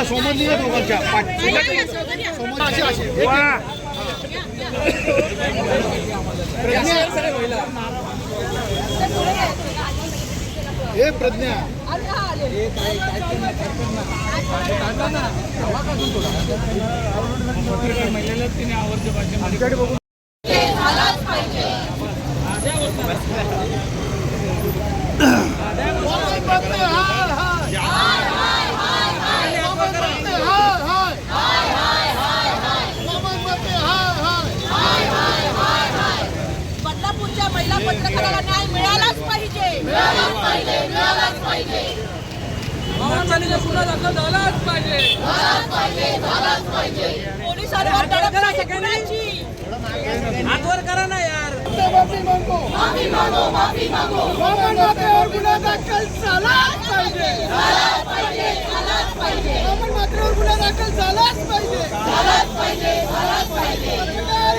ना सोबत निघा दोघांच्या. पाठ अशी अशी वा हे प्रज्ञा. आमच्याकडे बघून महिला पत्रकाराला न्याय मिळालाच पाहिजे. मिळालाच पाहिजे मिळालाच पाहिजे. पोलिसांवर धडक नाही कुणाची हातवर करा ना यार. माफी मागो माफी मागो माफी मागो. गुन्हा दाखल झालाच पाहिजे. झालाच पाहिजे झालाच पाहिजे. आपण मात्र गुन्हा दाखल झालाच पाहिजे. झालाच पाहिजे झालाच पाहिजे. पत्रकार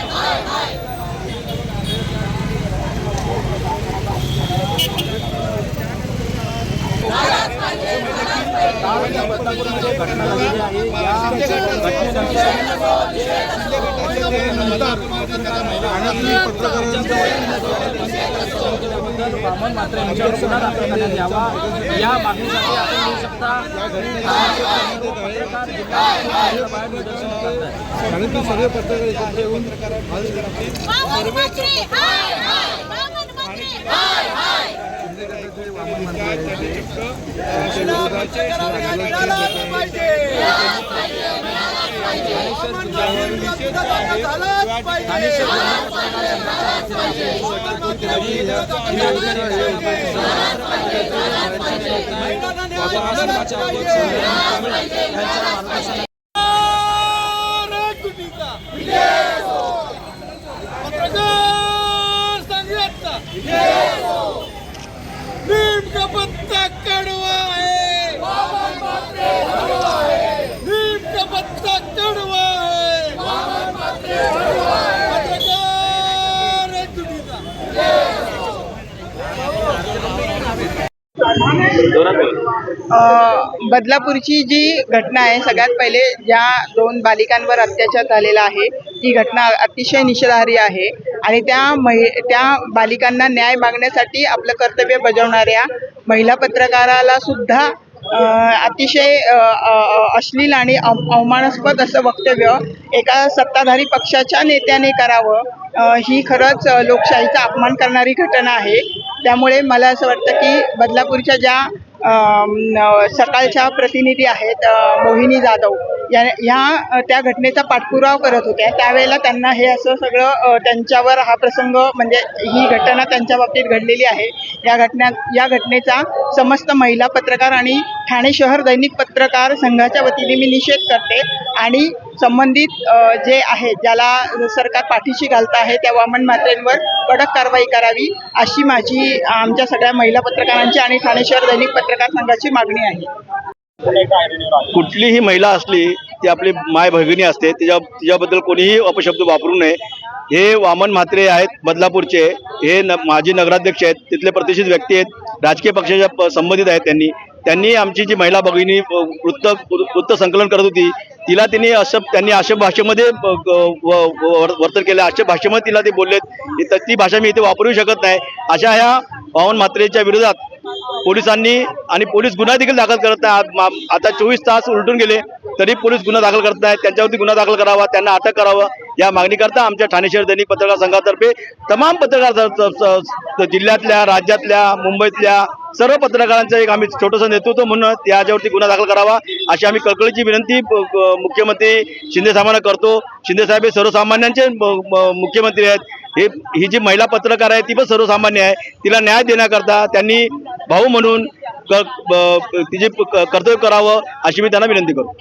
वामन मात्र यांच्यावर गुन्हा दाखल करण्यात यावा या मागणीसाठी आपण येऊ शकता सगळे पत्रकार एकत्र येऊन वामन हाय हाय वामन मात्रे हाय हाय पत्रकार संघाचा नीम का पत्ता कड़वा है नीम का पत्ता कड़वा है पत्रकार एक दुनिया अ, बदलापूरची जी घटना आहे सगळ्यात पहिले ज्या दोन बालिकांवर अत्याचार झालेला आहे ती घटना अतिशय निषेधार्ह आहे आणि त्या महि त्या बालिकांना न्याय मागण्यासाठी आपलं कर्तव्य बजावणाऱ्या महिला पत्रकाराला सुद्धा अतिशय अश्लील आणि अव- अवमानास्पद असं वक्तव्य एका सत्ताधारी पक्षाच्या नेत्याने करावं. ही खरंच लोकशाहीचा अपमान करणारी घटना आहे. त्यामुळे मला असं वाटतं की बदलापूरच्या ज्या सकाळच्या प्रतिनिधी आहेत मोहिनी जाधव. या ह्या त्या घटनेचा पाठपुरावा करत होत्या. त्यावेळेला त्यांना हे असं सगळं त्यांच्यावर हा प्रसंग म्हणजे ही घटना त्यांच्या बाबतीत घडलेली आहे. या घटना या घटनेचा समस्त महिला पत्रकार आणि ठाणे शहर दैनिक पत्रकार संघाच्या वतीने मी निषेध करते. आणि संबंधित जे आहे ज्याला सरकार पाठीशी घालत आहे त्या वामन मात्रेंवर कडक कारवाई करावी अशी माझी आमच्या सगळ्या महिला पत्रकारांची आणि ठाणे शहर दैनिक पत्रकार संघाची मागणी आहे. कुठलीही महिला असली ती आपली माय भगिनी असते तिच्या तिच्याबद्दल कोणीही अपशब्द वापरू नये. हे वामन म्हात्रे आहेत बदलापूरचे. हे न माजी नगराध्यक्ष आहेत तिथले प्रतिष्ठित व्यक्ती आहेत राजकीय पक्षाच्या संबंधित आहेत त्यांनी. त्यांनी आमची जी महिला भगिनी वृत्त वृत्त संकलन करत होती तिला त्यांनी अशा त्यांनी अशा भाषेमध्ये वर्तन केलं. अशा भाषेमध्ये तिला ते बोललेत. की ती भाषा मी इथे वापरू शकत नाही. अशा ह्या पवन म्हात्रेच्या विरोधात पोलिसांनी आणि पोलीस गुन्हा देखील दाखल करत नाही. आता चोवीस तास उलटून गेले तरी पोलीस गुन्हा दाखल करत नाहीत. त्यांच्यावरती गुन्हा दाखल करावा त्यांना अटक करावं. या मागणीकरता आमच्या ठाणे शहर दैनिक पत्रकार संघातर्फे तमाम पत्रकार जिल्ह्यातल्या राज्यातल्या मुंबईतल्या सर्व पत्रकारांचं एक आम्ही छोटंसं नेतृत्व म्हणून त्याच्यावरती गुन्हा दाखल करावा अशी आम्ही कळकळीची विनंती मुख्यमंत्री शिंदे साहेबांना करतो. शिंदे साहेब हे सर्वसामान्यांचे मुख्यमंत्री आहेत. हे ही जी महिला पत्रकार आहे ती पण सर्वसामान्य आहे. तिला न्याय देण्याकरता त्यांनी भाऊ म्हणून तिचे कर्तव्य करावं अशी मी त्यांना विनंती करतो.